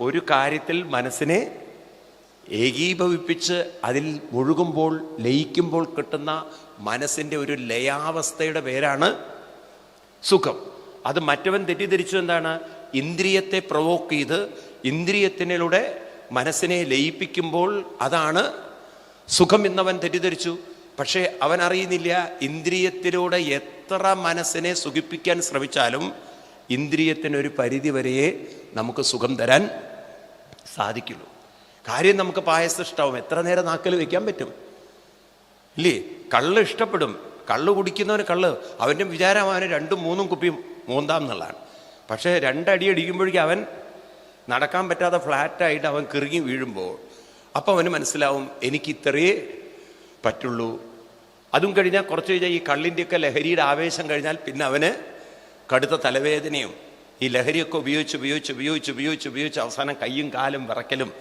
ഒരു കാര്യത്തിൽ മനസ്സിനെ ഏകീഭവിപ്പിച്ച് അതിൽ മുഴുകുമ്പോൾ ലയിക്കുമ്പോൾ കിട്ടുന്ന മനസ്സിന്റെ ഒരു ലയാവസ്ഥയുടെ പേരാണ് സുഖം. അത് മറ്റവൻ തെറ്റിദ്ധരിച്ചു എന്താണ്? ഇന്ദ്രിയത്തെ പ്രവോക്ക് ചെയ്ത് ഇന്ദ്രിയത്തിനിലൂടെ മനസ്സിനെ ലയിപ്പിക്കുമ്പോൾ അതാണ് സുഖം എന്നവൻ തെറ്റിദ്ധരിച്ചു. പക്ഷേ അവൻ അറിയുന്നില്ല ഇന്ദ്രിയത്തിലൂടെ എത്ര മനസ്സിനെ സുഖിപ്പിക്കാൻ ശ്രമിച്ചാലും ഇന്ദ്രിയത്തിനൊരു പരിധി വരെയേ നമുക്ക് സുഖം തരാൻ സാധിക്കുള്ളൂ. കാര്യം നമുക്ക് പായസം ഇഷ്ടാവും എത്ര നേരം നാക്കിൽ വയ്ക്കാൻ പറ്റും? ഇല്ലേ? കള്ള് ഇഷ്ടപ്പെടും. കള്ള് കുടിക്കുന്നവന് കള്ള്. അവന്റെ വിചാരം അവന് രണ്ടും മൂന്നും കുപ്പിയും മൂന്നാം എന്നുള്ളതാണ്. പക്ഷേ രണ്ടടി അടിക്കുമ്പോഴേക്കും അവൻ നടക്കാൻ പറ്റാതെ ഫ്ലാറ്റായിട്ട് അവൻ കിറുങ്ങി വീഴുമ്പോൾ അപ്പോൾ അവന് മനസ്സിലാവും എനിക്ക് ഇത്രയേ പറ്റുള്ളൂ. അതും കഴിഞ്ഞാൽ കുറച്ച് കഴിഞ്ഞാൽ ഈ കള്ളിന്റെയൊക്കെ ലഹരിയുടെ ആവേശം കഴിഞ്ഞാൽ പിന്നെ അവന് കടുത്ത തലവേദനയും ഈ ലഹരിയൊക്കെ ഉപയോഗിച്ച് ഉപയോഗിച്ച് ഉപയോഗിച്ച് ഉപയോഗിച്ച് ഉപയോഗിച്ച് അവസാനം കയ്യും കാലും വിറക്കലും.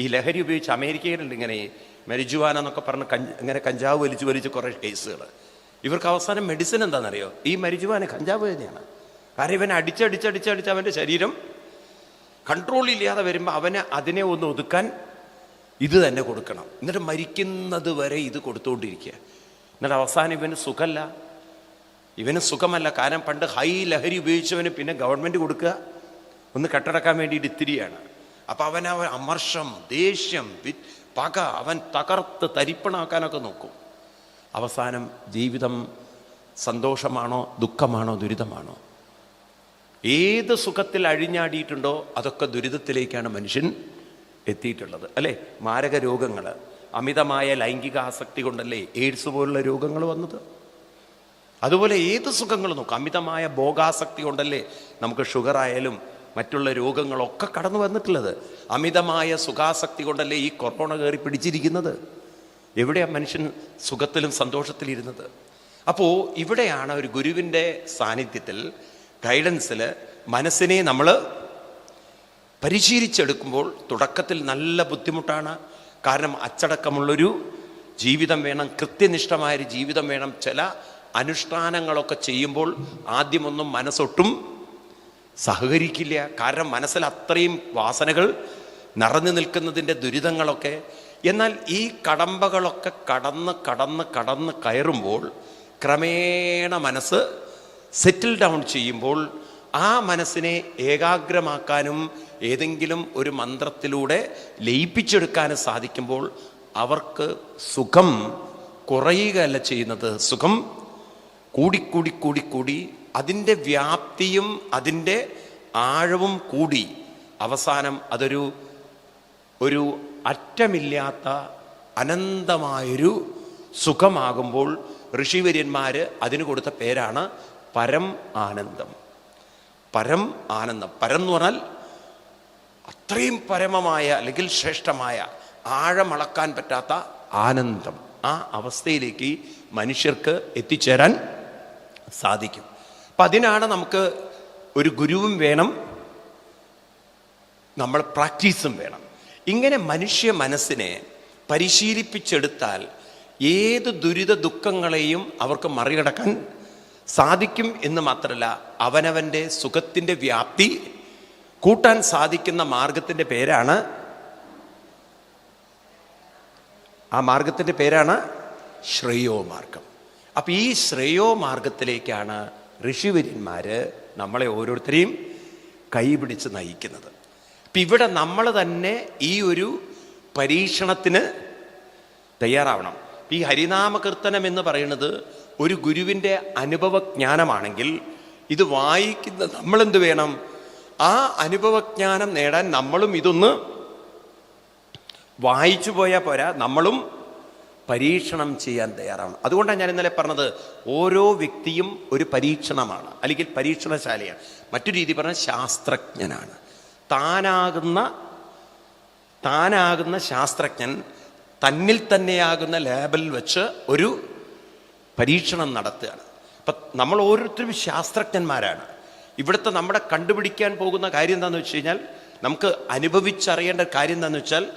ഈ ലഹരി ഉപയോഗിച്ച് അമേരിക്കയിലുണ്ട് ഇങ്ങനെ മരിജുവാന എന്നൊക്കെ പറഞ്ഞ് കഞ്ച് ഇങ്ങനെ കഞ്ചാവ് വലിച്ചു വലിച്ച് കുറേ കേസുകൾ. ഇവർക്ക് അവസാനം മെഡിസിൻ എന്താണെന്നറിയോ? ഈ മരിജുവാന കഞ്ചാവ് തന്നെയാണ്. കാരണം ഇവനെ അടിച്ചടിച്ചടിച്ചടിച്ച് അവന്റെ ശരീരം കൺട്രോൾ ഇല്ലാതെ വരുമ്പോൾ അവന് അതിനെ ഒന്ന് ഒതുക്കാൻ ഇത് തന്നെ കൊടുക്കണം. എന്നിട്ട് മരിക്കുന്നത് വരെ ഇത് കൊടുത്തുകൊണ്ടിരിക്കുക എന്നിട്ട് അവസാനം ഇവന് സുഖമല്ല. ഇവന് സുഖമല്ല. കാരണം പണ്ട് ഹൈ ലഹരി ഉപയോഗിച്ചവന് പിന്നെ ഗവൺമെന്റ് കൊടുക്കുക ഒന്ന് കെട്ടടക്കാൻ വേണ്ടിയിട്ട് ഇത്തിരിയാണ്. അപ്പം അവൻ അവൻ അമർഷം ദേഷ്യം പക അവൻ തകർത്ത് തരിപ്പണാക്കാനൊക്കെ നോക്കും. അവസാനം ജീവിതം സന്തോഷമാണോ ദുഃഖമാണോ ദുരിതമാണോ? ഏത് സുഖത്തിൽ അഴിഞ്ഞാടിയിട്ടുണ്ടോ അതൊക്കെ ദുരിതത്തിലേക്കാണ് മനുഷ്യൻ എത്തിയിട്ടുള്ളത്. അല്ലേ? മാരക രോഗങ്ങൾ അമിതമായ ലൈംഗിക ആസക്തി കൊണ്ടല്ലേ എയ്ഡ്സ് പോലുള്ള രോഗങ്ങൾ വന്നത്? അതുപോലെ ഏത് സുഖങ്ങൾ നോക്കും. അമിതമായ ഭോഗാസക്തി കൊണ്ടല്ലേ നമുക്ക് ഷുഗർ ആയാലും മറ്റുള്ള രോഗങ്ങളൊക്കെ കടന്നു വന്നിട്ടുള്ളത്. അമിതമായ സുഖാസക്തി കൊണ്ടല്ലേ ഈ കൊറോണ കയറി പിടിച്ചിരിക്കുന്നത്? എവിടെയാണ് മനുഷ്യൻ സുഖത്തിലും സന്തോഷത്തിലും ഇരുന്നത് അപ്പോൾ ഇവിടെയാണ് ഒരു ഗുരുവിന്റെ സാന്നിധ്യത്തിൽ ഗൈഡൻസിൽ മനസ്സിനെ നമ്മൾ പരിശീലിച്ചെടുക്കുമ്പോൾ തുടക്കത്തിൽ നല്ല ബുദ്ധിമുട്ടാണ്. കാരണം അച്ചടക്കമുള്ളൊരു ജീവിതം വേണം കൃത്യനിഷ്ഠമായൊരു ജീവിതം വേണം. ചില അനുഷ്ഠാനങ്ങളൊക്കെ ചെയ്യുമ്പോൾ ആദ്യമൊന്നും മനസ്സൊട്ടും സഹകരിക്കില്ല. കാരണം മനസ്സിൽ അത്രയും വാസനകൾ നിറഞ്ഞു നിൽക്കുന്നതിന്റെ ദുരിതങ്ങളൊക്കെ. എന്നാൽ ഈ കടമ്പകളൊക്കെ കടന്ന് കടന്ന് കടന്ന് കയറുമ്പോൾ ക്രമേണ മനസ്സ് സെറ്റിൽ ഡൗൺ ചെയ്യുമ്പോൾ ആ മനസ്സിനെ ഏകാഗ്രമാക്കാനും ഏതെങ്കിലും ഒരു മന്ത്രത്തിലൂടെ ലയിപ്പിച്ചെടുക്കാനും സാധിക്കുമ്പോൾ അവർക്ക് സുഖം കുറയുകയല്ല ചെയ്യുന്നത്. സുഖം കൂടിക്കൂടി കൂടിക്കൂടി അതിന്റെ വ്യാപ്തിയും അതിന്റെ ആഴവും കൂടി അവസാനം അതൊരു ഒരു അറ്റമില്ലാത്ത അനന്തമായൊരു സുഖമാകുമ്പോൾ ഋഷിവര്യന്മാർ അതിന് കൊടുത്ത പേരാണ് പരം ആനന്ദം. പരം ആനന്ദം. പരം എന്ന് പറഞ്ഞാൽ അത്രയും പരമമായ അല്ലെങ്കിൽ ശ്രേഷ്ഠമായ ആഴമളക്കാൻ പറ്റാത്ത ആനന്ദം ആ അവസ്ഥയിലേക്ക് മനുഷ്യർക്ക് എത്തിച്ചേരാൻ സാധിക്കും. അപ്പം അതിനാണ് നമുക്ക് ഒരു ഗുരുവും വേണം നമ്മൾ പ്രാക്ടീസും വേണം. ഇങ്ങനെ മനുഷ്യ മനസ്സിനെ പരിശീലിപ്പിച്ചെടുത്താൽ ഏത് ദുരിത ദുഃഖങ്ങളെയും അവർക്ക് മറികടക്കാൻ സാധിക്കും എന്ന് മാത്രമല്ല അവനവന്റെ സുഖത്തിന്റെ വ്യാപ്തി കൂട്ടാൻ സാധിക്കുന്ന മാർഗത്തിന്റെ പേരാണ് ആ മാർഗത്തിന്റെ പേരാണ് ശ്രേയോ മാർഗം അപ്പം ഈ ശ്രേയോ മാർഗത്തിലേക്കാണ് ഋഷിവര്യന്മാർ നമ്മളെ ഓരോരുത്തരെയും കൈപിടിച്ച് നയിക്കുന്നത്. അപ്പം ഇവിടെ നമ്മൾ തന്നെ ഈ ഒരു പരീക്ഷണത്തിന് തയ്യാറാവണം. ഈ ഹരിനാമകീർത്തനം എന്ന് പറയുന്നത് ഒരു ഗുരുവിന്റെ അനുഭവജ്ഞാനമാണെങ്കിൽ ഇത് വായിക്കുന്ന നമ്മളെന്ത് വേണം? ആ അനുഭവജ്ഞാനം നേടാൻ നമ്മളും ഇതൊന്ന് വായിച്ചു പോയാൽ പോരാ നമ്മളും പരീക്ഷണം ചെയ്യാൻ തയ്യാറാവണം. അതുകൊണ്ടാണ് ഞാൻ ഇന്നലെ പറഞ്ഞത് ഓരോ വ്യക്തിയും ഒരു പരീക്ഷണമാണ് അല്ലെങ്കിൽ പരീക്ഷണശാലയാണ്. മറ്റു രീതി പറഞ്ഞാൽ ശാസ്ത്രജ്ഞനാണ്. താനാകുന്ന താനാകുന്ന ശാസ്ത്രജ്ഞൻ തന്നിൽ തന്നെയാകുന്ന ലാബിൽ വെച്ച് ഒരു പരീക്ഷണം നടത്തുകയാണ്. അപ്പം നമ്മൾ ഓരോരുത്തരും ശാസ്ത്രജ്ഞന്മാരാണ്. ഇവിടുത്തെ നമ്മുടെ കണ്ടുപിടിക്കാൻ പോകുന്ന കാര്യം എന്താണെന്ന് വെച്ച് കഴിഞ്ഞാൽ നമുക്ക് അനുഭവിച്ചറിയേണ്ട കാര്യം എന്താണെന്ന് വെച്ചാൽ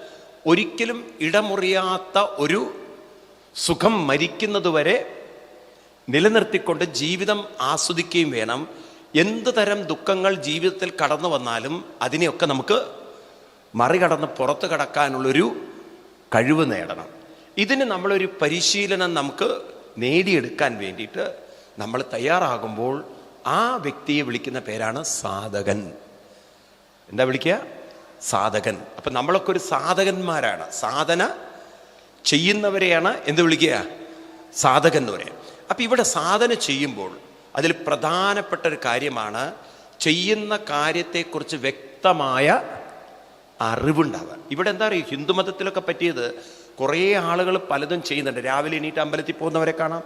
ഒരിക്കലും ഇടമുറിയാത്ത ഒരു സുഖം മരിക്കുന്നതുവരെ നിലനിർത്തിക്കൊണ്ട് ജീവിതം ആസ്വദിക്കുകയും വേണം. എന്ത് തരം ദുഃഖങ്ങൾ ജീവിതത്തിൽ കടന്നു വന്നാലും അതിനെയൊക്കെ നമുക്ക് മറികടന്ന് പുറത്ത് കടക്കാനുള്ളൊരു കഴിവ് നേടണം. ഇതിന് നമ്മളൊരു പരിശീലനം നമുക്ക് നേടിയെടുക്കാൻ വേണ്ടിയിട്ട് നമ്മൾ തയ്യാറാകുമ്പോൾ ആ വ്യക്തിയെ വിളിക്കുന്ന പേരാണ് സാധകൻ. എന്താ വിളിക്കുക? സാധകൻ. അപ്പം നമ്മളൊക്കെ ഒരു സാധകന്മാരാണ്. സാധന ചെയ്യുന്നവരെയാണ് എന്ത് വിളിക്കുക? സാധകൻ എന്ന് പറയാം അപ്പം ഇവിടെ സാധന ചെയ്യുമ്പോൾ അതിൽ പ്രധാനപ്പെട്ട ഒരു കാര്യമാണ് ചെയ്യുന്ന കാര്യത്തെക്കുറിച്ച് വ്യക്തമായ അറിവുണ്ടാവുക ഇവിടെ എന്താ പറയുക? ഹിന്ദുമതത്തിലൊക്കെ പറ്റിയത് കുറേ ആളുകൾ പലതും ചെയ്യുന്നുണ്ട്. രാവിലെ എണീറ്റ് അമ്പലത്തിൽ പോകുന്നവരെ കാണാം.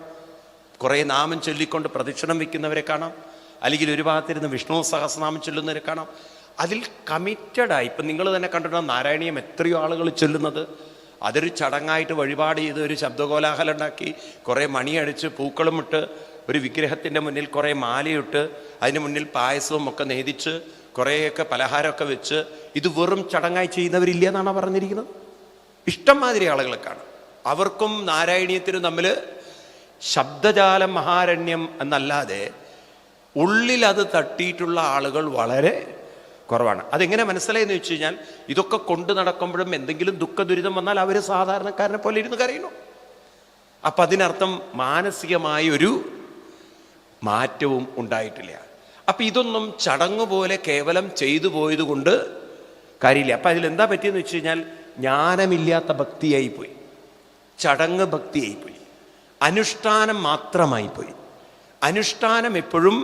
കുറേ നാമം ചൊല്ലിക്കൊണ്ട് പ്രദക്ഷിണം വയ്ക്കുന്നവരെ കാണാം. അല്ലെങ്കിൽ ഒരു ഭാഗത്തിരുന്ന് വിഷ്ണു സഹസ്രനാമം ചൊല്ലുന്നവരെ കാണാം. അതിൽ കമ്മിറ്റഡായി ഇപ്പം നിങ്ങൾ തന്നെ കണ്ടിട്ടുണ്ടോ? നാരായണീയം എത്രയോ ആളുകൾ ചൊല്ലുന്നത്. അതൊരു ചടങ്ങായിട്ട് വഴിപാട് ചെയ്ത് ഒരു ശബ്ദകോലാഹലം ഉണ്ടാക്കി കുറേ മണിയടിച്ച് പൂക്കളും ഇട്ട് ഒരു വിഗ്രഹത്തിന്റെ മുന്നിൽ കുറേ മാലയിട്ട് അതിന് മുന്നിൽ പായസവും ഒക്കെ നേതിച്ച് കുറേയൊക്കെ പലഹാരമൊക്കെ വെച്ച് ഇത് വെറും ചടങ്ങായി ചെയ്യുന്നവരില്ല എന്നാണ് പറഞ്ഞിരിക്കുന്നത്. ഇഷ്ടംമാതിരി ആളുകളെ കാണും. അവർക്കും നാരായണീയത്തിനും തമ്മിൽ ശബ്ദജാലം മഹാരണ്യം എന്നല്ലാതെ ഉള്ളിൽ അത് തട്ടിയിട്ടുള്ള ആളുകൾ വളരെ കുറവാണ്. അതെങ്ങനെ മനസ്സിലായെന്ന് വെച്ച് കഴിഞ്ഞാൽ ഇതൊക്കെ കൊണ്ടു നടക്കുമ്പോഴും എന്തെങ്കിലും ദുഃഖ ദുരിതം വന്നാൽ അവർ സാധാരണക്കാരനെ പോലെ ഇരുന്ന് കരയണു അപ്പം അതിനർത്ഥം മാനസികമായ ഒരു മാറ്റവും ഉണ്ടായിട്ടില്ല. അപ്പം ഇതൊന്നും ചടങ്ങ് പോലെ കേവലം ചെയ്തു പോയത് കൊണ്ട് കാര്യമില്ല. അപ്പം അതിലെന്താ പറ്റിയെന്ന് വെച്ച് കഴിഞ്ഞാൽ ജ്ഞാനമില്ലാത്ത ഭക്തിയായി പോയി ചടങ്ങ് ഭക്തിയായി പോയി അനുഷ്ഠാനം മാത്രമായി പോയി അനുഷ്ഠാനം എപ്പോഴും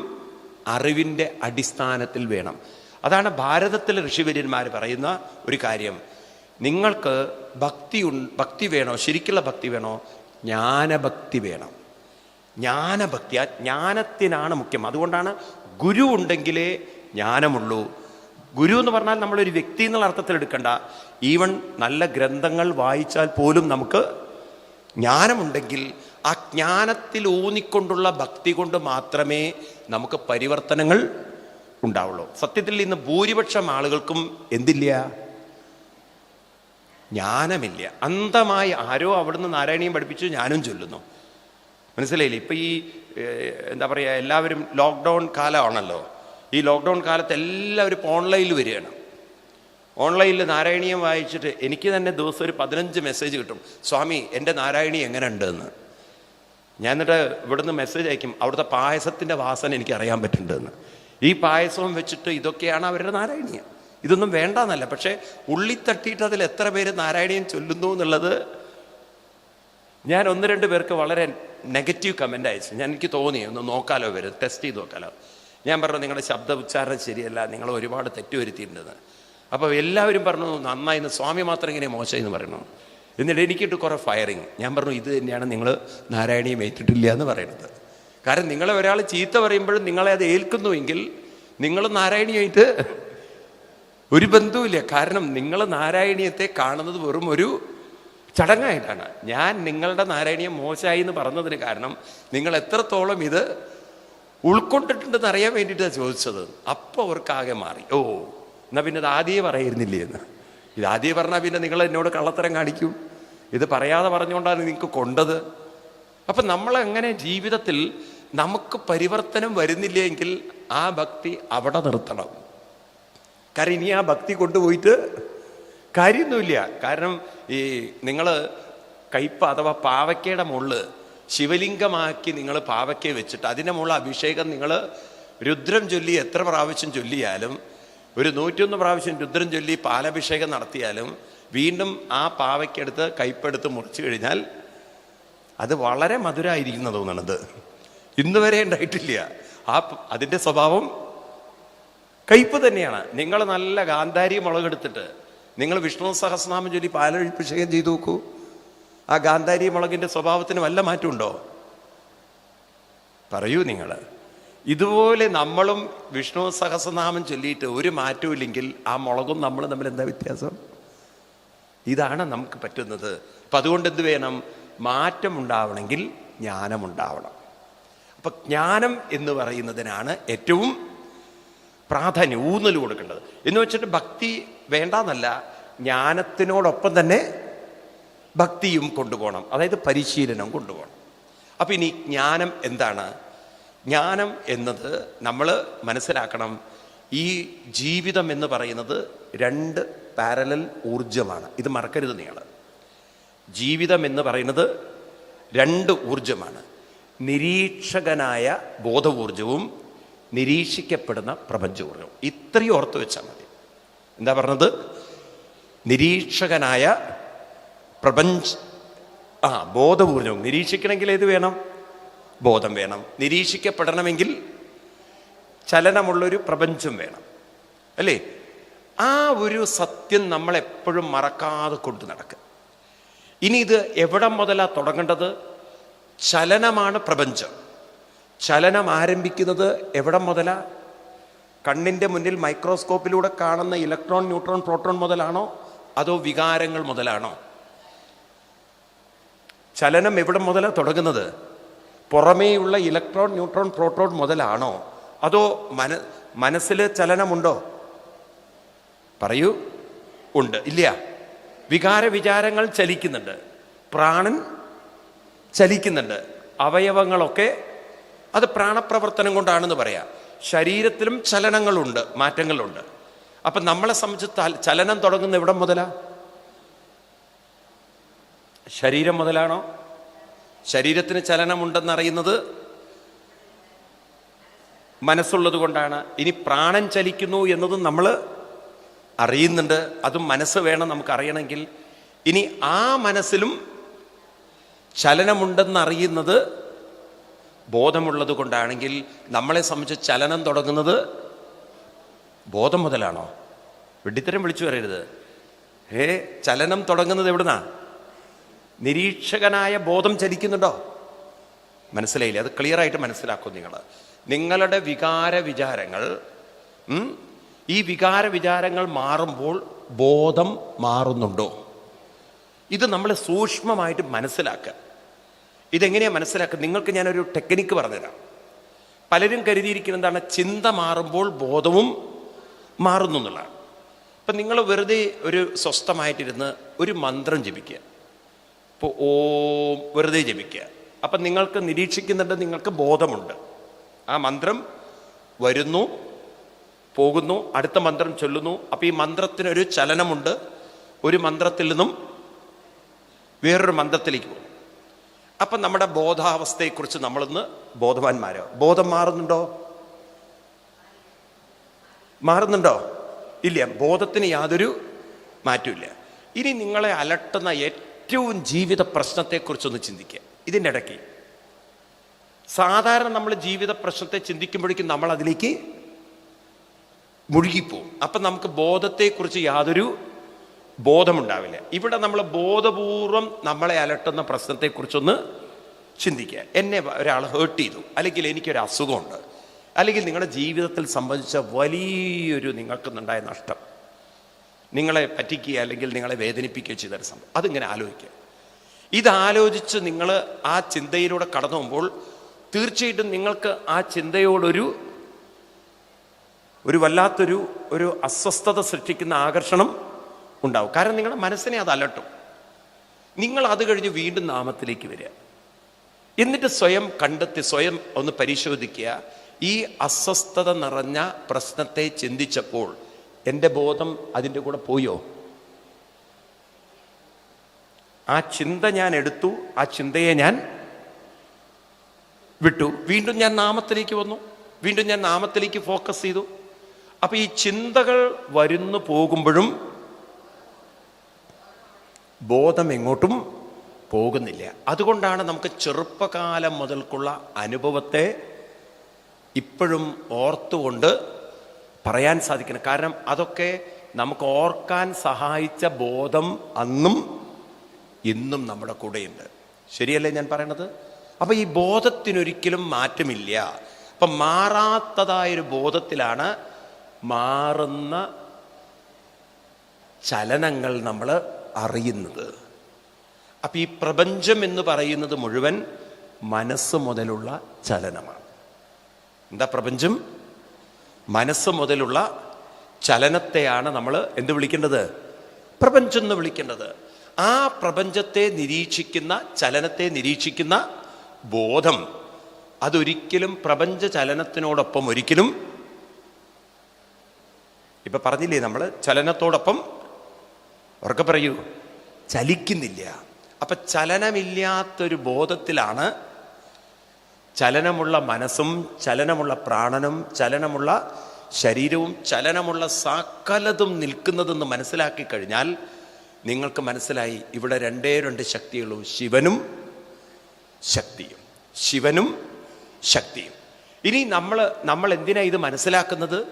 അറിവിന്റെ അടിസ്ഥാനത്തിൽ വേണം. അതാണ് ഭാരതത്തിലെ ഋഷിവര്യന്മാർ പറയുന്ന ഒരു കാര്യം. നിങ്ങൾക്ക് ഭക്തി ഭക്തി വേണോ? ശരിക്കുള്ള ഭക്തി വേണോ? ജ്ഞാനഭക്തി വേണം. ജ്ഞാനഭക്തി ആ ജ്ഞാനത്തിനാണ് മുഖ്യം. അതുകൊണ്ടാണ് ഗുരു ഉണ്ടെങ്കിലേ ജ്ഞാനമുള്ളൂ. ഗുരു എന്ന് പറഞ്ഞാൽ നമ്മളൊരു വ്യക്തി എന്നുള്ള അർത്ഥത്തിൽ എടുക്കണ്ട. ഈവൺ നല്ല ഗ്രന്ഥങ്ങൾ വായിച്ചാൽ പോലും നമുക്ക് ജ്ഞാനമുണ്ടെങ്കിൽ ആ ജ്ഞാനത്തിൽ ഊന്നിക്കൊണ്ടുള്ള ഭക്തി കൊണ്ട് മാത്രമേ നമുക്ക് പരിവർത്തനങ്ങൾ ഉണ്ടാവുള്ളൂ. സത്യത്തിൽ ഇന്ന് ഭൂരിപക്ഷം ആളുകൾക്കും എന്തില്ല? ജ്ഞാനമില്ല. അന്തമായി ആരോ അവിടുന്ന് നാരായണീയം പഠിപ്പിച്ചു ഞാനും ചൊല്ലുന്നു. മനസ്സിലായില്ലേ? ഇപ്പം ഈ എന്താ പറയുക എല്ലാവരും ലോക്ക്ഡൗൺ കാലമാണല്ലോ. ഈ ലോക്ക്ഡൗൺ കാലത്ത് എല്ലാവരും ഓൺലൈനിൽ വരികയാണ്. ഓൺലൈനിൽ നാരായണീയം വായിച്ചിട്ട് എനിക്ക് തന്നെ ദിവസം ഒരു പതിനഞ്ച് മെസ്സേജ് കിട്ടും. സ്വാമി എന്റെ നാരായണി എങ്ങനെ ഉണ്ടെന്ന് ഞാൻ എന്നിട്ട് ഇവിടുന്ന് മെസ്സേജ് അയക്കും. അവിടുത്തെ പായസത്തിന്റെ വാസന എനിക്ക് അറിയാൻ പറ്റുന്നുണ്ടെന്ന്. ഈ പായസവും വെച്ചിട്ട് ഇതൊക്കെയാണ് അവരുടെ നാരായണീയം. ഇതൊന്നും വേണ്ടെന്നല്ല. പക്ഷേ ഉള്ളി തട്ടിയിട്ട് അതിൽ എത്ര പേര് നാരായണീയം ചൊല്ലുന്നു എന്നുള്ളത് ഞാൻ ഒന്ന് രണ്ട് പേർക്ക് വളരെ നെഗറ്റീവ് കമന്റ് അയച്ചു. ഞാൻ എനിക്ക് തോന്നി. ഒന്ന് നോക്കാലോ വരും ടെസ്റ്റ് ചെയ്ത് നോക്കാലോ. ഞാൻ പറഞ്ഞു നിങ്ങളുടെ ശബ്ദ ഉച്ചാരണം ശരിയല്ല. നിങ്ങൾ ഒരുപാട് തെറ്റുവരുത്തിയിട്ടുണ്ടെന്ന് അപ്പോൾ എല്ലാവരും പറഞ്ഞു നന്നായിന്ന് സ്വാമി മാത്രം ഇങ്ങനെ മോശം എന്ന് പറയുന്നു. എന്നിട്ട് എനിക്കിട്ട് കുറേ ഫയറിങ് ഞാൻ പറഞ്ഞു ഇത് തന്നെയാണ് നിങ്ങൾ നാരായണീയം ഏറ്റിട്ടില്ല എന്ന് പറയുന്നത്. കാരണം നിങ്ങളെ ഒരാൾ ചീത്ത പറയുമ്പോഴും നിങ്ങളെ അത് ഏൽക്കുന്നുവെങ്കിൽ നിങ്ങൾ നാരായണിയായിട്ട് ഒരു ബന്ധവുമില്ല. കാരണം നിങ്ങൾ നാരായണീയത്തെ കാണുന്നത് വെറും ഒരു ചടങ്ങായിട്ടാണ്. ഞാൻ നിങ്ങളുടെ നാരായണീയം മോശമായി എന്ന് പറഞ്ഞതിന് കാരണം നിങ്ങൾ എത്രത്തോളം ഇത് ഉൾക്കൊണ്ടിട്ടുണ്ടെന്ന് അറിയാൻ വേണ്ടിയിട്ടാണ് ചോദിച്ചത്. അപ്പോൾ അവർക്കാകെ മാറി. ഓ എന്നാ പിന്നെ ഇത് ആദ്യമേ പറയായിരുന്നില്ലേ എന്ന്. ഇത് ആദ്യം പറഞ്ഞാൽ പിന്നെ നിങ്ങൾ എന്നോട് കള്ളത്തരം കാണിക്കും. ഇത് പറയാതെ പറഞ്ഞുകൊണ്ടാണ് നിങ്ങൾക്ക് കൊണ്ടത്. അപ്പം നമ്മളെങ്ങനെ ജീവിതത്തിൽ നമുക്ക് പരിവർത്തനം വരുന്നില്ലെങ്കിൽ ആ ഭക്തി അവിടെ നിർത്തണം. കാരണം ഇനി ആ ഭക്തി കൊണ്ടുപോയിട്ട് കാര്യമൊന്നുമില്ല. കാരണം ഈ നിങ്ങൾ കയ്പ അഥവാ പാവയ്ക്കയുടെ മുള്ള് ശിവലിംഗമാക്കി നിങ്ങൾ പാവയ്ക്ക വെച്ചിട്ട് അതിന്റെ മുകളിൽ അഭിഷേകം നിങ്ങൾ രുദ്രം ചൊല്ലി എത്ര പ്രാവശ്യം ചൊല്ലിയാലും ഒരു നൂറ്റൊന്ന് പ്രാവശ്യം രുദ്രം ചൊല്ലി പാലഭിഷേകം നടത്തിയാലും വീണ്ടും ആ പാവയ്ക്കെടുത്ത് കയ്പെടുത്ത് മുറിച്ചു കഴിഞ്ഞാൽ അത് വളരെ മധുരമായിരിക്കുന്ന തോന്നണത്. ഇന്ന് വരെ ഉണ്ടായിട്ടില്ല. ആ അതിന്റെ സ്വഭാവം കയ്പ് തന്നെയാണ്. നിങ്ങൾ നല്ല ഗാന്ധാരി മുളകെടുത്തിട്ട് നിങ്ങൾ വിഷ്ണു സഹസ്രനാമം ചൊല്ലി പാലഭിഷേകം ചെയ്തു നോക്കൂ. ആ ഗാന്ധാരി മുളകിന്റെ സ്വഭാവത്തിന് വല്ല മാറ്റമുണ്ടോ? പറയൂ നിങ്ങൾ. ഇതുപോലെ നമ്മളും വിഷ്ണു സഹസ്രനാമം ചൊല്ലിയിട്ട് ഒരു മാറ്റവും ഇല്ലെങ്കിൽ ആ മുളകും നമ്മൾ തമ്മിൽ എന്താ വ്യത്യാസം? ഇതാണ് നമുക്ക് പറ്റുന്നത്. അപ്പം അതുകൊണ്ട് എന്ത് വേണം? മാറ്റമുണ്ടാവണമെങ്കിൽ ജ്ഞാനമുണ്ടാവണം. അപ്പം ജ്ഞാനം എന്ന് പറയുന്നതിനാണ് ഏറ്റവും പ്രാധാന്യം ഊന്നൽ കൊടുക്കേണ്ടത്. എന്ന് വെച്ചിട്ട് ഭക്തി വേണ്ടാന്നല്ല ജ്ഞാനത്തിനോടൊപ്പം തന്നെ ഭക്തിയും കൊണ്ടുപോകണം. അതായത് പരിശീലനം കൊണ്ടുപോകണം. അപ്പം ഇനി ജ്ഞാനം എന്താണ്? ജ്ഞാനം എന്നത് നമ്മൾ മനസ്സിലാക്കണം. ഈ ജീവിതം എന്ന് പറയുന്നത് രണ്ട് പാരലൽ ഊർജമാണ് ഇത് മറക്കരുത് നിങ്ങൾ ജീവിതം എന്ന് പറയുന്നത് രണ്ട് ഊർജമാണ് നിരീക്ഷകനായ ബോധഊർജവും നിരീക്ഷിക്കപ്പെടുന്ന പ്രപഞ്ച ഇത്രയും ഓർത്ത് വെച്ചാൽ മതി. എന്താ പറഞ്ഞത്? നിരീക്ഷകനായ പ്രപഞ്ച ആ ബോധപൂർവം നിരീക്ഷിക്കണമെങ്കിൽ ഏത് വേണം? ബോധം വേണം. നിരീക്ഷിക്കപ്പെടണമെങ്കിൽ ചലനമുള്ളൊരു പ്രപഞ്ചം വേണം. അല്ലേ? ആ ഒരു സത്യം നമ്മളെപ്പോഴും മറക്കാതെ കൊണ്ടു നടക്കുക. ഇനി ഇത് എവിടം മുതലാണ് തുടങ്ങേണ്ടത്? ചലനമാണ് പ്രപഞ്ചം. ചലനം ആരംഭിക്കുന്നത് എവിടെ മുതലാ? കണ്ണിന്റെ മുന്നിൽ മൈക്രോസ്കോപ്പിലൂടെ കാണുന്ന ഇലക്ട്രോൺ ന്യൂട്രോൺ പ്രോട്ടോൺ മുതലാണോ? അതോ വികാരങ്ങൾ മുതലാണോ? ചലനം എവിടെ മുതലാണ് തുടങ്ങുന്നത്? പുറമേയുള്ള ഇലക്ട്രോൺ ന്യൂട്രോൺ പ്രോട്ടോൺ മുതലാണോ? അതോ മന മനസ്സിൽ ചലനമുണ്ടോ? പറയൂ. ഉണ്ട്. ഇല്ല. വികാര വിചാരങ്ങൾ ചലിക്കുന്നുണ്ട്. പ്രാണൻ ചലിക്കുന്നുണ്ട്. അവയവങ്ങളൊക്കെ അത് പ്രാണപ്രവർത്തനം കൊണ്ടാണെന്ന് പറയാം. ശരീരത്തിലും ചലനങ്ങളുണ്ട് മാറ്റങ്ങളുണ്ട്. അപ്പം നമ്മളെ സംബന്ധിച്ച് ചലനം തുടങ്ങുന്ന എവിടം മുതലാ? ശരീരം മുതലാണോ? ശരീരത്തിന് ചലനമുണ്ടെന്നറിയുന്നത് മനസ്സുള്ളത് കൊണ്ടാണ്. ഇനി പ്രാണൻ ചലിക്കുന്നു എന്നതും നമ്മൾ അറിയുന്നുണ്ട്. അതും മനസ്സ് വേണം നമുക്ക് അറിയണമെങ്കിൽ. ഇനി ആ മനസ്സിലും ചലനമുണ്ടെന്നറിയുന്നത് ബോധമുള്ളത് കൊണ്ടാണെങ്കിൽ നമ്മളെ സംബന്ധിച്ച് ചലനം തുടങ്ങുന്നത് ബോധം മുതലാണോ? വെട്ടിത്തരം വിളിച്ചു പറയരുത്. ഏ ചലനം തുടങ്ങുന്നത് എവിടുന്നാ? നിരീക്ഷകനായ ബോധം ചലിക്കുന്നുണ്ടോ? മനസ്സിലായില്ലേ? അത് ക്ലിയർ ആയിട്ട് മനസ്സിലാക്കും നിങ്ങൾ നിങ്ങളുടെ വികാര വിചാരങ്ങൾ ഈ വികാര വിചാരങ്ങൾ മാറുമ്പോൾ ബോധം മാറുന്നുണ്ടോ? ഇത് നമ്മൾ സൂക്ഷ്മമായിട്ട് മനസ്സിലാക്കുക. ഇതെങ്ങനെയാണ് മനസ്സിലാക്കുക നിങ്ങൾക്ക് ഞാനൊരു ടെക്നിക്ക് പറഞ്ഞുതരാം. പലരും കരുതിയിരിക്കുന്ന എന്താണ് ചിന്ത മാറുമ്പോൾ ബോധവും മാറുന്നു എന്നുള്ളതാണ്. അപ്പം നിങ്ങൾ വെറുതെ ഒരു സ്വസ്ഥമായിട്ടിരുന്ന് ഒരു മന്ത്രം ജപിക്കുക. ഇപ്പോൾ ഓം വെറുതെ ജപിക്കുക. അപ്പം നിങ്ങൾക്ക് നിരീക്ഷിക്കുന്നുണ്ട് നിങ്ങൾക്ക് ബോധമുണ്ട്. ആ മന്ത്രം വരുന്നു പോകുന്നു അടുത്ത മന്ത്രം ചൊല്ലുന്നു. അപ്പം ഈ മന്ത്രത്തിനൊരു ചലനമുണ്ട്. ഒരു മന്ത്രത്തിൽ നിന്നും വേറൊരു മന്ത്രത്തിലേക്ക് പോകും അപ്പം നമ്മുടെ ബോധാവസ്ഥയെക്കുറിച്ച് നമ്മളൊന്ന് ബോധവാന്മാരോ? ബോധം മാറുന്നുണ്ടോ? മാറുന്നുണ്ടോ? ഇല്ല ബോധത്തിന് യാതൊരു മാറ്റമില്ല ഇനി നിങ്ങളെ അലട്ടുന്ന ഏറ്റവും ജീവിത പ്രശ്നത്തെക്കുറിച്ചൊന്ന് ചിന്തിക്കുക. ഇതിന്റെ ഇടയ്ക്ക്. സാധാരണ നമ്മൾ ജീവിത പ്രശ്നത്തെ ചിന്തിക്കുമ്പോഴേക്കും നമ്മൾ അതിലേക്ക് മുഴുകിപ്പോവും. അപ്പം നമുക്ക് ബോധത്തെക്കുറിച്ച് യാതൊരു ബോധമുണ്ടാവില്ല. ഇവിടെ നമ്മൾ ബോധപൂർവം നമ്മളെ അലട്ടുന്ന പ്രശ്നത്തെക്കുറിച്ചൊന്ന് ചിന്തിക്കുക. എന്നെ ഒരാൾ ഹേർട്ട് ചെയ്തു. അല്ലെങ്കിൽ എനിക്കൊരു അസുഖമുണ്ട്. അല്ലെങ്കിൽ നിങ്ങളുടെ ജീവിതത്തിൽ സംബന്ധിച്ച വലിയൊരു നിങ്ങൾക്കുന്നുണ്ടായ നഷ്ടം. നിങ്ങളെ പറ്റിക്കുക അല്ലെങ്കിൽ നിങ്ങളെ വേദനിപ്പിക്കുകയോ ചെയ്തൊരു സംഭവം. അതിങ്ങനെ ആലോചിക്കുക. ഇതാലോചിച്ച് നിങ്ങൾ ആ ചിന്തയിലൂടെ കടന്നു പോകുമ്പോൾ തീർച്ചയായിട്ടും നിങ്ങൾക്ക് ആ ചിന്തയോടൊരു ഒരു വല്ലാത്തൊരു ഒരു അസ്വസ്ഥത സൃഷ്ടിക്കുന്ന ആകർഷണം ഉണ്ടാവും. കാരണം നിങ്ങളുടെ മനസ്സിനെ അത് അലട്ടും. നിങ്ങൾ അത് കഴിഞ്ഞ് വീണ്ടും നാമത്തിലേക്ക് വരിക. എന്നിട്ട് സ്വയം കണ്ടെത്തി സ്വയം ഒന്ന് പരിശോധിക്കുക. ഈ അസ്വസ്ഥത നിറഞ്ഞ പ്രശ്നത്തെ ചിന്തിച്ചപ്പോൾ എന്റെ ബോധം അതിന്റെ കൂടെ പോയോ? ആ ചിന്ത ഞാൻ എടുത്തു ആ ചിന്തയെ ഞാൻ വിട്ടു. വീണ്ടും ഞാൻ നാമത്തിലേക്ക് വന്നു. വീണ്ടും ഞാൻ നാമത്തിലേക്ക് ഫോക്കസ് ചെയ്തു. അപ്പൊ ഈ ചിന്തകൾ വരുന്നു പോകുമ്പോഴും ബോധം എങ്ങോട്ടും പോകുന്നില്ല. അതുകൊണ്ടാണ് നമുക്ക് ചെറുപ്പകാലം മുതൽക്കുള്ള അനുഭവത്തെ ഇപ്പോഴും ഓർത്തുകൊണ്ട് പറയാൻ സാധിക്കുന്നത്. കാരണം അതൊക്കെ നമുക്ക് ഓർക്കാൻ സഹായിച്ച ബോധം അന്നും ഇന്നും നമ്മുടെ കൂടെയുണ്ട്. ശരിയല്ലേ ഞാൻ പറയണത്? അപ്പൊ ഈ ബോധത്തിനൊരിക്കലും മാറ്റമില്ല. അപ്പൊ മാറാത്തതായൊരു ബോധത്തിലാണ് മാറുന്ന ചലനങ്ങൾ നമ്മൾ അറിയുന്നത്. അപ്പൊ ഈ പ്രപഞ്ചം എന്ന് പറയുന്നത് മുഴുവൻ മനസ്സ് മുതലുള്ള ചലനമാണ്. എന്താ പ്രപഞ്ചം? മനസ്സ് മുതലുള്ള ചലനത്തെയാണ് നമ്മൾ എന്ത് വിളിക്കേണ്ടത്? പ്രപഞ്ചം എന്ന് വിളിക്കേണ്ടത്. ആ പ്രപഞ്ചത്തെ നിരീക്ഷിക്കുന്ന ചലനത്തെ നിരീക്ഷിക്കുന്ന ബോധം അതൊരിക്കലും പ്രപഞ്ച ചലനത്തിനോടൊപ്പം ഒരിക്കലും ഇപ്പൊ പറഞ്ഞില്ലേ നമ്മൾ ചലനത്തോടൊപ്പം ഉറക്കെ പറയൂ. ചലിക്കുന്നില്ല. അപ്പൊ ചലനമില്ലാത്തൊരു ബോധത്തിലാണ് ചലനമുള്ള മനസ്സും ചലനമുള്ള പ്രാണനും ചലനമുള്ള ശരീരവും ചലനമുള്ള സകലതും നിൽക്കുന്നതെന്ന് മനസ്സിലാക്കി കഴിഞ്ഞാൽ നിങ്ങൾക്ക് മനസ്സിലായി ഇവിടെ രണ്ടേ രണ്ട് ശക്തികളും ശിവനും ശക്തിയും. ശിവനും ശക്തിയും. ഇനി നമ്മൾ നമ്മൾ എന്തിനാണ് ഇത് മനസ്സിലാക്കുന്നത്?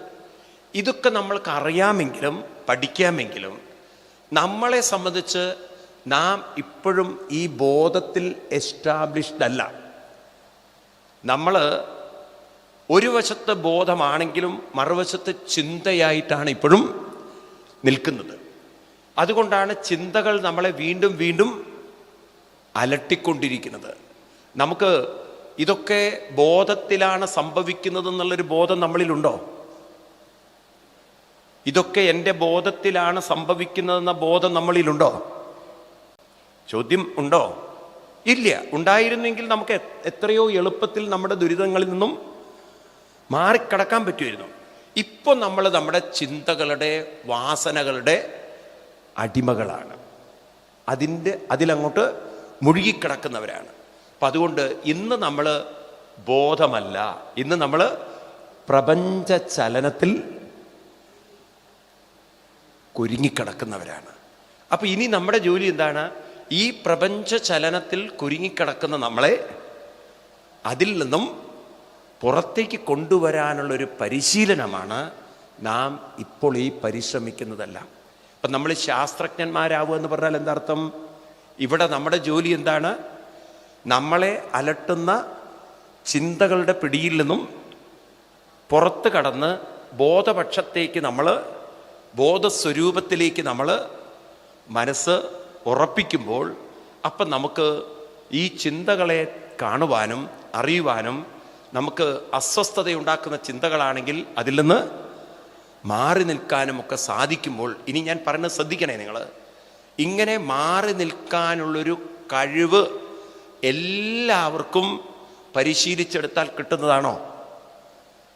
ഇതൊക്കെ നമ്മൾക്ക് അറിയാമെങ്കിലും പഠിക്കാമെങ്കിലും നമ്മളെ സംബന്ധിച്ച് നാം ഇപ്പോഴും ഈ ബോധത്തിൽ എസ്റ്റാബ്ലിഷ്ഡ് അല്ല. നമ്മൾ ഒരു വശത്ത് ബോധമാണെങ്കിലും മറുവശത്ത് ചിന്തയായിട്ടാണ് ഇപ്പോഴും നിൽക്കുന്നത്. അതുകൊണ്ടാണ് ചിന്തകൾ നമ്മളെ വീണ്ടും വീണ്ടും അലട്ടിക്കൊണ്ടിരിക്കുന്നത്. നമുക്ക് ഇതൊക്കെ ബോധത്തിലാണ് സംഭവിക്കുന്നത് എന്നുള്ളൊരു ബോധം നമ്മളിലുണ്ടോ? ഇതൊക്കെ എന്റെ ബോധത്തിലാണ് സംഭവിക്കുന്നതെന്ന ബോധം നമ്മളിലുണ്ടോ? ചോദ്യം ഉണ്ടോ? ഇല്ല. ഉണ്ടായിരുന്നെങ്കിൽ നമുക്ക് എത്രയോ എളുപ്പത്തിൽ നമ്മുടെ ദുരിതങ്ങളിൽ നിന്നും മാറിക്കടക്കാൻ പറ്റുമായിരുന്നു. ഇപ്പോൾ നമ്മൾ നമ്മുടെ ചിന്തകളുടെ വാസനകളുടെ അടിമകളാണ്. അതിന്റെ അതിലങ്ങോട്ട് മുഴുകിക്കിടക്കുന്നവരാണ്. അപ്പം അതുകൊണ്ട് ഇന്ന് നമ്മൾ ബോധമല്ല. ഇന്ന് നമ്മൾ പ്രപഞ്ച ചലനത്തിൽ കുരുങ്ങിക്കിടക്കുന്നവരാണ്. അപ്പോൾ ഇനി നമ്മുടെ ജോലി എന്താണ്? ഈ പ്രപഞ്ച ചലനത്തിൽ കുരുങ്ങിക്കിടക്കുന്ന നമ്മളെ അതിൽ നിന്നും പുറത്തേക്ക് കൊണ്ടുവരാനുള്ളൊരു പരിശീലനമാണ് നാം ഇപ്പോൾ ഈ പരിശ്രമിക്കുന്നതെല്ലാം. അപ്പം നമ്മൾ ശാസ്ത്രജ്ഞന്മാരാവുക എന്ന് പറഞ്ഞാൽ എന്താർത്ഥം? ഇവിടെ നമ്മുടെ ജോലി എന്താണ്? നമ്മളെ അലട്ടുന്ന ചിന്തകളുടെ പിടിയിൽ നിന്നും പുറത്ത് കടന്ന് ബോധപക്ഷത്തേക്ക് നമ്മൾ ബോധസ്വരൂപത്തിലേക്ക് നമ്മൾ മനസ്സ് ഉറപ്പിക്കുമ്പോൾ അപ്പം നമുക്ക് ഈ ചിന്തകളെ കാണുവാനും അറിയുവാനും നമുക്ക് അസ്വസ്ഥതയുണ്ടാക്കുന്ന ചിന്തകളാണെങ്കിൽ അതിൽ നിന്ന് മാറി നിൽക്കാനും ഒക്കെ സാധിക്കുമ്പോൾ ഇനി ഞാൻ പറയുന്നത് ശ്രദ്ധിക്കണേ നിങ്ങൾ. ഇങ്ങനെ മാറി നിൽക്കാനുള്ളൊരു കഴിവ് എല്ലാവർക്കും പരിശീലിച്ചെടുത്താൽ കിട്ടുന്നതാണോ?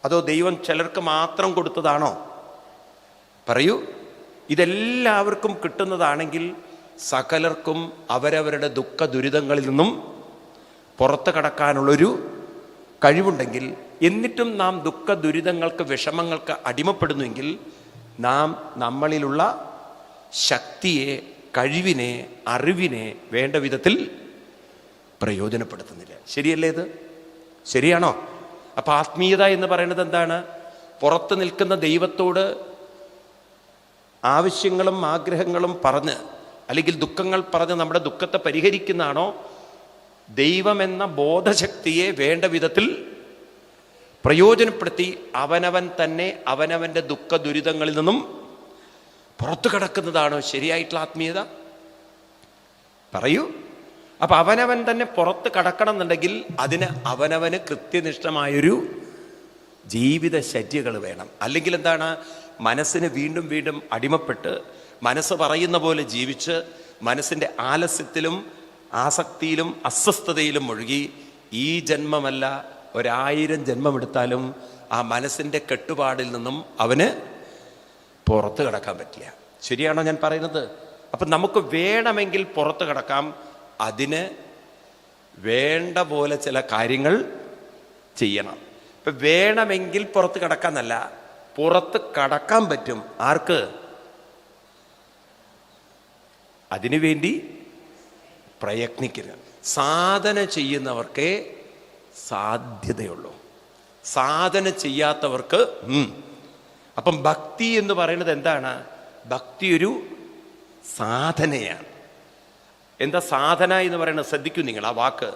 അതോ ദൈവം ചിലർക്ക് മാത്രം കൊടുത്തതാണോ? പറയൂ. ഇതെല്ലാവർക്കും കിട്ടുന്നതാണെങ്കിൽ സകലർക്കും അവരവരുടെ ദുഃഖ ദുരിതങ്ങളിൽ നിന്നും പുറത്തു കടക്കാനുള്ളൊരു കഴിവുണ്ടെങ്കിൽ എന്നിട്ടും നാം ദുഃഖ ദുരിതങ്ങൾക്ക് വിഷമങ്ങൾക്ക് അടിമപ്പെടുന്നുവെങ്കിൽ നാം നമ്മളിലുള്ള ശക്തിയെ കഴിവിനെ അറിവിനെ വേണ്ട വിധത്തിൽ പ്രയോജനപ്പെടുത്തുന്നില്ല. ശരിയല്ലേ ഇത്? ശരിയാണോ? അപ്പം ആത്മീയത എന്ന് പറയുന്നത് എന്താണ്? പുറത്ത് നിൽക്കുന്ന ദൈവത്തോട് ആവശ്യങ്ങളും ആഗ്രഹങ്ങളും പറഞ്ഞ് അല്ലെങ്കിൽ ദുഃഖങ്ങൾ പറഞ്ഞ് നമ്മുടെ ദുഃഖത്തെ പരിഹരിക്കുന്നതാണോ? ദൈവമെന്ന ബോധശക്തിയെ വേണ്ട വിധത്തിൽ പ്രയോജനപ്പെടുത്തി അവനവൻ തന്നെ അവനവന്റെ ദുഃഖ ദുരിതങ്ങളിൽ നിന്നും പുറത്തു കിടക്കുന്നതാണോ ശരിയായിട്ടുള്ള ആത്മീയത? പറയൂ. അപ്പൊ അവനവൻ തന്നെ പുറത്ത് കടക്കണം എന്നുണ്ടെങ്കിൽ അതിന് അവനവന് കൃത്യനിഷ്ഠമായൊരു ജീവിതചര്യകൾ വേണം. അല്ലെങ്കിൽ എന്താണ്? മനസ്സിന് വീണ്ടും വീണ്ടും അടിമപ്പെട്ട് മനസ്സ് പറയുന്ന പോലെ ജീവിച്ച് മനസ്സിന്റെ ആലസ്യത്തിലും ആസക്തിയിലും അസ്വസ്ഥതയിലും മുഴുകി ഈ ജന്മമല്ല ഒരായിരം ജന്മമെടുത്താലും ആ മനസ്സിന്റെ കെട്ടുപാടിൽ നിന്നും അവന് പുറത്ത് കിടക്കാൻ പറ്റില്ല. ശരിയാണോ ഞാൻ പറയുന്നത്? അപ്പം നമുക്ക് വേണമെങ്കിൽ പുറത്ത് കിടക്കാം. അതിന് വേണ്ട പോലെ ചില കാര്യങ്ങൾ ചെയ്യണം. ഇപ്പം വേണമെങ്കിൽ പുറത്ത് കടക്കാന്നല്ല പുറത്ത് കടക്കാൻ പറ്റും. ആർക്ക്? അതിനുവേണ്ടി പ്രയത്നിക്കരുത്. സാധന ചെയ്യുന്നവർക്കേ സാധ്യതയുള്ളൂ. സാധന ചെയ്യാത്തവർക്ക് അപ്പം ഭക്തി എന്ന് പറയുന്നത് എന്താണ്? ഭക്തി ഒരു സാധനയാണ്. എന്താ സാധന എന്ന് പറയുന്നത്? ശ്രദ്ധിക്കൂ നിങ്ങൾ ആ വാക്ക്.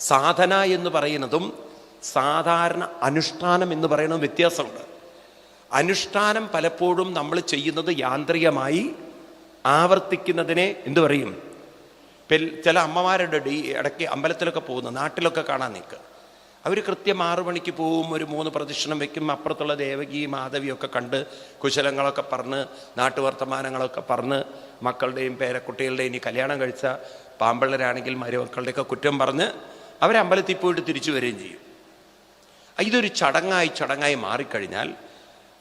സാധന എന്ന് പറയുന്നതും സാധാരണ അനുഷ്ഠാനം എന്ന് പറയുന്നത് വ്യത്യാസമുണ്ട്. അനുഷ്ഠാനം പലപ്പോഴും നമ്മൾ ചെയ്യുന്നത് യാന്ത്രികമായി ആവർത്തിക്കുന്നതിനെ എന്തു പറയും? ചില അമ്മമാരുടെ ഡി ഇടയ്ക്ക് അമ്പലത്തിലൊക്കെ പോകുന്നു നാട്ടിലൊക്കെ കാണാൻ നിൽക്കുക. അവർ കൃത്യം ആറു മണിക്ക് പോവും ഒരു മൂന്ന് പ്രദക്ഷിണം വെക്കും അപ്പുറത്തുള്ള ദേവകി മാധവിയൊക്കെ കണ്ട് കുശലങ്ങളൊക്കെ പറഞ്ഞ് നാട്ടുവർത്തമാനങ്ങളൊക്കെ പറഞ്ഞ് മക്കളുടെയും പേരക്കുട്ടികളുടെയും ഇനി കല്യാണം കഴിച്ച പാമ്പിള്ളരാണെങ്കിൽ മരുമക്കളുടെയൊക്കെ കുറ്റം പറഞ്ഞ് അവരമ്പലത്തിൽ പോയിട്ട് തിരിച്ചു വരികയും ചെയ്യും. ഇതൊരു ചടങ്ങായി ചടങ്ങായി മാറിക്കഴിഞ്ഞാൽ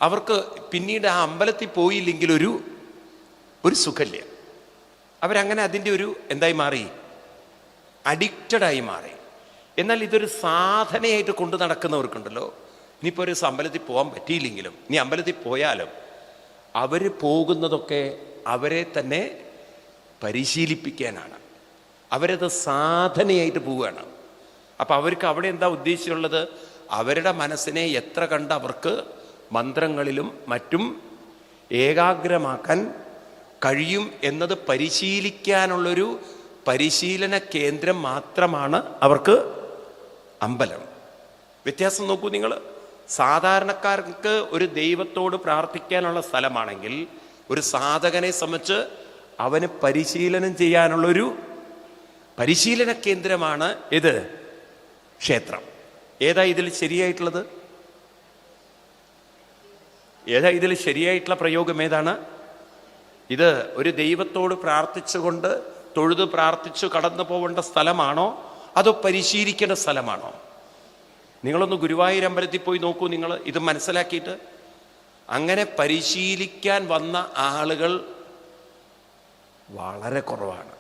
അവർക്ക് പിന്നീട് ആ അമ്പലത്തിൽ പോയില്ലെങ്കിൽ ഒരു ഒരു സുഖമില്ല. അവരങ്ങനെ അതിന്റെ ഒരു എന്തായി മാറി? അഡിക്റ്റഡായി മാറി. എന്നാൽ ഇതൊരു സാധനയായിട്ട് കൊണ്ടു നടക്കുന്നവർക്കുണ്ടല്ലോ. ഇനിയിപ്പോൾ ഒരു അമ്പലത്തിൽ പോകാൻ പറ്റിയില്ലെങ്കിലും നീ അമ്പലത്തിൽ പോയാലും അവർ പോകുന്നതൊക്കെ അവരെ തന്നെ പരിശീലിപ്പിക്കാനാണ്. അവരത് സാധനയായിട്ട് പോവുകയാണ്. അപ്പം അവർക്ക് അവിടെ എന്താ ഉദ്ദേശിച്ചുള്ളത്? അവരുടെ മനസ്സിനെ എത്ര കണ്ട് അവർക്ക് മന്ത്രങ്ങളിലും മറ്റും ഏകാഗ്രമാക്കാൻ കഴിയും എന്നത് പരിശീലിക്കാനുള്ളൊരു പരിശീലന കേന്ദ്രം മാത്രമാണ് അവർക്ക് അമ്പലം. വ്യത്യാസം നോക്കൂ നിങ്ങൾ സാധാരണക്കാർക്ക് ഒരു ദൈവത്തോട് പ്രാർത്ഥിക്കാനുള്ള സ്ഥലമാണെങ്കിൽ ഒരു സാധകനെ സംബന്ധിച്ച് അവന് പരിശീലനം ചെയ്യാനുള്ളൊരു പരിശീലന കേന്ദ്രമാണ് ഇത് ക്ഷേത്രം. ഏതാ ഇതിൽ ശരിയായിട്ടുള്ളത്? ഏതാ ഇതിൽ ശരിയായിട്ടുള്ള പ്രയോഗം ഏതാണ്? ഇത് ഒരു ദൈവത്തോട് പ്രാർത്ഥിച്ചുകൊണ്ട് തൊഴുത് പ്രാർത്ഥിച്ചു കടന്നു പോകേണ്ട സ്ഥലമാണോ? അതോ പരിശീലിക്കേണ്ട സ്ഥലമാണോ? നിങ്ങളൊന്ന് ഗുരുവായൂർ അമ്പലത്തിൽ പോയി നോക്കൂ നിങ്ങൾ ഇത് മനസ്സിലാക്കിയിട്ട്. അങ്ങനെ പരിശീലിക്കാൻ വന്ന ആളുകൾ വളരെ കുറവാണ്.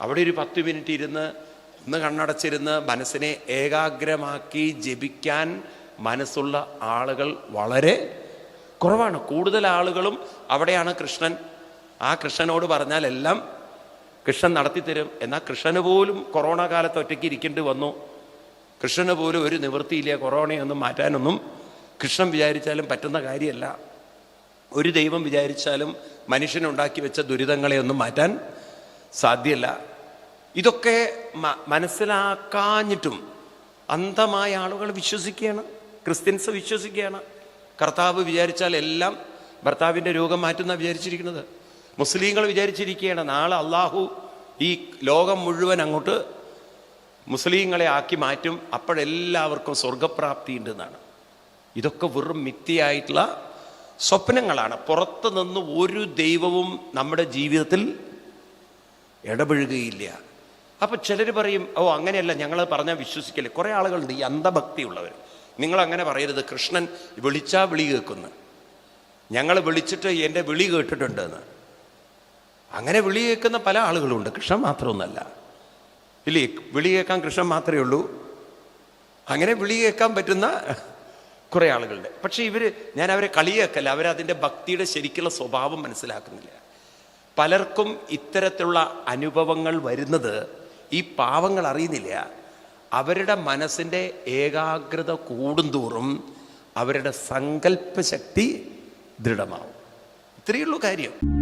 അവിടെ ഒരു പത്ത് മിനിറ്റ് ഇരുന്ന് ഒന്ന് കണ്ണടച്ചിരുന്ന് മനസ്സിനെ ഏകാഗ്രമാക്കി ജപിക്കാൻ മനസ്സുള്ള ആളുകൾ വളരെ കുറവാണ്. കൂടുതൽ ആളുകളും അവിടെയാണ് കൃഷ്ണൻ. ആ കൃഷ്ണനോട് പറഞ്ഞാൽ എല്ലാം കൃഷ്ണൻ നടത്തിത്തരും. എന്നാൽ കൃഷ്ണന് പോലും കൊറോണ കാലത്ത് ഒറ്റയ്ക്ക് ഇരിക്കേണ്ടി വന്നു. കൃഷ്ണന് പോലും ഒരു നിവൃത്തിയില്ല. കൊറോണയൊന്നും മാറ്റാനൊന്നും കൃഷ്ണൻ വിചാരിച്ചാലും പറ്റുന്ന കാര്യമല്ല. ഒരു ദൈവം വിചാരിച്ചാലും മനുഷ്യനുണ്ടാക്കി വെച്ച ദുരിതങ്ങളെയൊന്നും മാറ്റാൻ സാധ്യമല്ല ഇതൊക്കെ മനസ്സിലാക്കാഞ്ഞിട്ടും അന്ധമായ ആളുകൾ വിശ്വസിക്കുകയാണ് ക്രിസ്ത്യൻസ് വിശ്വസിക്കുകയാണ്. കർത്താവ് വിചാരിച്ചാൽ എല്ലാം ഭർത്താവിന്റെ രോഗം മാറ്റുന്ന വിചാരിച്ചിരിക്കുന്നത്. മുസ്ലിങ്ങൾ വിചാരിച്ചിരിക്കുകയാണ് നാളെ അള്ളാഹു ഈ ലോകം മുഴുവൻ അങ്ങോട്ട് മുസ്ലിങ്ങളെ ആക്കി മാറ്റും അപ്പോഴെല്ലാവർക്കും സ്വർഗപ്രാപ്തി ഉണ്ടെന്നാണ്. ഇതൊക്കെ വെറും മിത്തിയായിട്ടുള്ള സ്വപ്നങ്ങളാണ്. പുറത്തു നിന്ന് ഒരു ദൈവവും നമ്മുടെ ജീവിതത്തിൽ ഇടപഴകുകയില്ല അപ്പൊ ചിലർ പറയും ഓ അങ്ങനെയല്ല ഞങ്ങൾ പറഞ്ഞാൽ വിശ്വസിക്കല്ലേ കുറേ ആളുകളുണ്ട് ഈ അന്ധഭക്തിയുള്ളവർ നിങ്ങൾ അങ്ങനെ പറയരുത് കൃഷ്ണൻ വിളിച്ചാ വിളി കേൾക്കുന്നു. ഞങ്ങൾ വിളിച്ചിട്ട് എന്റെ വിളി കേട്ടിട്ടുണ്ട് എന്ന് അങ്ങനെ വിളി കേൾക്കുന്ന പല ആളുകളുണ്ട് കൃഷ്ണൻ മാത്രമൊന്നല്ല. ഇല്ലേ വിളി കേൾക്കാൻ കൃഷ്ണൻ മാത്രമേ ഉള്ളൂ. അങ്ങനെ വിളി കേൾക്കാൻ പറ്റുന്ന കുറേ ആളുകളുണ്ട്. പക്ഷെ ഇവർ ഞാൻ അവരെ കളിയാക്കല്ല അവരതിന്റെ ഭക്തിയുടെ ശരിക്കുള്ള സ്വഭാവം മനസ്സിലാക്കുന്നില്ല. പലർക്കും ഇത്തരത്തിലുള്ള അനുഭവങ്ങൾ വരുന്നത് ഈ പാവങ്ങൾ അറിയുന്നില്ല. അവരുടെ മനസ്സിന്റെ ഏകാഗ്രത കൂടുന്തോറും അവരുടെ സങ്കല്പശക്തി ദൃഢമാവും. ഇത്രയുള്ളൂ കാര്യം.